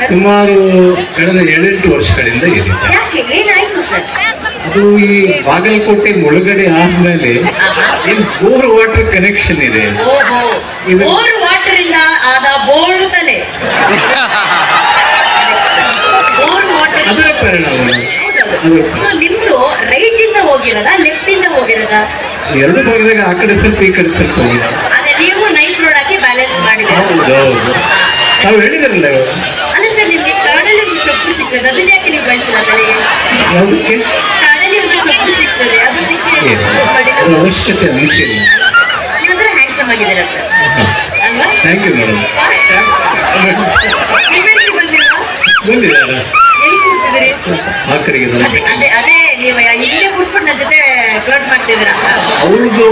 ಸುಮಾರು ಕಳೆದ ಏಳೆಂಟು ವರ್ಷಗಳಿಂದ ಇದೆ ಅದು ಈ ಬಾಗಲಕೋಟೆ ಮುಳುಗಡೆ ಆದ್ಮೇಲೆ ಇಲ್ಲಿ ಬೋರ್ ವಾಟರ್ ಕನೆಕ್ಷನ್ ಇದೆ. ಬೋರ್ ವಾಟರ್ ಇಂದ ಆದ ಬೋರ್ಡ್ ತಲೆ. ಅದರ ಪರಿಣಾಮ ನಿಮ್ದು ರೈಟ್ ಇಂದ ಹೋಗಿರೋದಾ ಲೆಫ್ಟ್ ಇಂದ ಹೋಗಿರೋದಾ? ಎರಡು ಭಾಗದಾಗ ಆ ಕಡೆ ಸ್ವಲ್ಪ ಈ ಕಡೆ ಸ್ವಲ್ಪ ಹೋಗಿದೆ. ನೀವು ನೈಸ್ ರೋಡ್ ಹಾಕಿ ಬ್ಯಾಲೆನ್ಸ್ ಮಾಡಿದ್ರೆ ಹೌದೌದು. ನಾವು ಹೇಳಿದ್ರಲ್ಲ ಅಲ್ಲ ಸರ್ ನಿಮ್ಗೆ ಕಾಡಲ್ಲಿ ಒಂದು ಸೊಪ್ಪು ಸಿಗ್ತದೆ ಅದನ್ನ ಯಾಕೆ ನೀವು ಬಯಸಿಲ್ಲ ತಲೆಗೆ ಯಾವುದಕ್ಕೆ? ಕಾಡಲ್ಲಿ ಒಂದು ಸೊಪ್ಪು ಸಿಗ್ತದೆ ಅದು ಸಿಕ್ಕಿ ಏನು? ಅದರ ಅವಶ್ಯಕತೆ ಅನಿಸಿಲ್ಲ ನೀವಂದ್ರೆ ಹ್ಯಾಂಡ್ಸಮ್ ಆಗಿದ್ದೀರಾ ಸರ್ ಅಲ್ವಾ? ಥ್ಯಾಂಕ್ ಯು ಮೇಡಮ್ ಬಂದಿಲ್ಲ ಬಂದಿದ್ದಾರ ಎಲ್ಲಿ ಕೂರಿಸಿದಿರಿ ಅದೇ ನೀವು ಇಲ್ಲೇ ಕೂರಿಸ್ಕೊಂಡು ನನ್ನ ಜೊತೆ ಫ್ಲೋಟ್ ಮಾಡ್ತಿದ್ದೀರಾ ಅವ್ರದ್ದು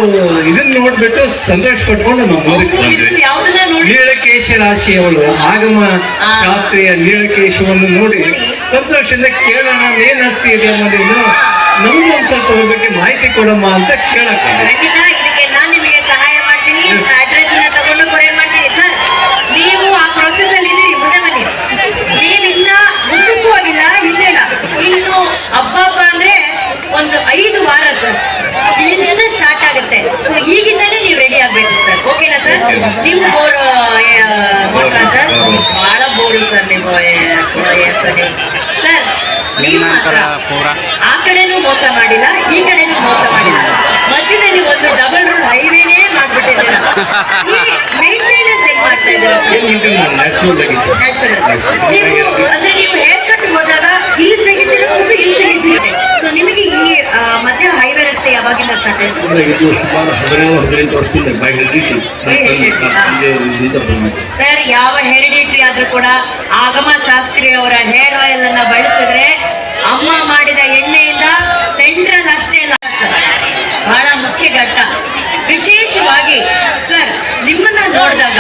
ಇದನ್ನ ನೋಡ್ಬಿಟ್ಟು ಸಂತೋಷ ಪಟ್ಕೊಂಡು ನಮ್ಮ ಊರಿಗೆ ಬಂದ್ವಿ ಯಾವ್ದನ್ನ ನೋಡಿ ನೀಳಕೇಶ ರಾಶಿಯವಳು ಆಗಮ. ಶಾಸ್ತ್ರೀಯ ನೀಳಕೇಶವನ್ನು ನೋಡಿ. ಸಂತೋಷದಿಂದ ಕೇಳೋಣ ಏನ್ ಹಸ್ತಿ ಇದೆ ಅನ್ನೋದ್ರಿಂದ ನಮಗೂ ಒಂದ್ ಸ್ವಲ್ಪ ಮಾಹಿತಿ ಕೊಡಮ್ಮ ಅಂತ ಕೇಳಕ್ ಖಂಡಿತ ಇದಕ್ಕೆ ನಾನು ನಿಮಗೆ ಸಹಾಯ ಮಾಡ್ತೀನಿ ಅಡ್ರೆಸ್ನ ತಗೊಂಡು ಕೊರಿಯರ್ ಮಾಡ್ತೀನಿ ಸರ್ ನೀವು ಆ ಪ್ರೊಸೆಸ್ ಅಲ್ಲಿ ಇದ್ದೀರಿ ಮುಂದೆ ಬನ್ನಿ ನೀವು ಇನ್ನ ಮುಂದಕ್ಕೂ ಹೋಗಿಲ್ಲ ಹಿಂದೆ ಇಲ್ಲ ಇನ್ನು ಹಬ್ಬ ಹಬ್ಬ ಅಂದ್ರೆ ಒಂದು ಐದು ವಾರ ಸರ್ ಇಲ್ಲಿಂದ ಸ್ಟಾರ್ಟ್ ಆಗುತ್ತೆ ಸೊ ಈಗಿಂದಲೇ ನೀವು ರೆಡಿ ಆಗ್ಬೇಕು ಸರ್ ಓಕೆನಾ ಸರ್ ನಿಮ್ ಬೋರ್ ಮೋಟ್ರಾ ಸರ್ ಬಹಳ ಬೋರ್ಡು ಸರ್ ನೀವು ಸರ್. ನೀವು ಸರ್ ನೀವು ಮಾತ್ರ. ಆ ಕಡೆನೂ ಮೋಸ ಮಾಡಿಲ್ಲ ಈ ಕಡೆನೂ ಮೋಸ ಮಾಡಿಲ್ಲ. ಮಧ್ಯದಲ್ಲಿ ಒಂದು ಡಬಲ್ ರೋಡ್ ಹೈವೇನೇ ಮಾಡ್ಬಿಟ್ಟಿದ್ದೀರಾ. ಮೇಂಟೆನೆನ್ಸ್ ಹೇಗೆ ಮಾಡ್ತಾ ಇದ್ದೀರಾ. ನ್ಯಾಚುರಲ್ ನೀವು ಅಂದ್ರೆ ನೀವು ಹೇರ್ ಸರ್ ಯಾವ ಹೆರಿಡಿಟ್ರಿ ಆದ್ರೂ ಕೂಡ ಆಗಮ ಶಾಸ್ತ್ರಿ ಅವರ ಹೇರ್ ಆಯಿಲ್ ಅನ್ನ ಬಳಸಿದ್ರೆ ಅಮ್ಮ ಮಾಡಿದ ಎಣ್ಣೆಯಿಂದ ಸೆಂಟ್ರಲ್ ಅಷ್ಟೇ ಬಹಳ ಮುಖ್ಯ ಘಟ್ಟ. ವಿಶೇಷವಾಗಿ ಸರ್ ನಿಮ್ಮನ್ನ ನೋಡಿದಾಗ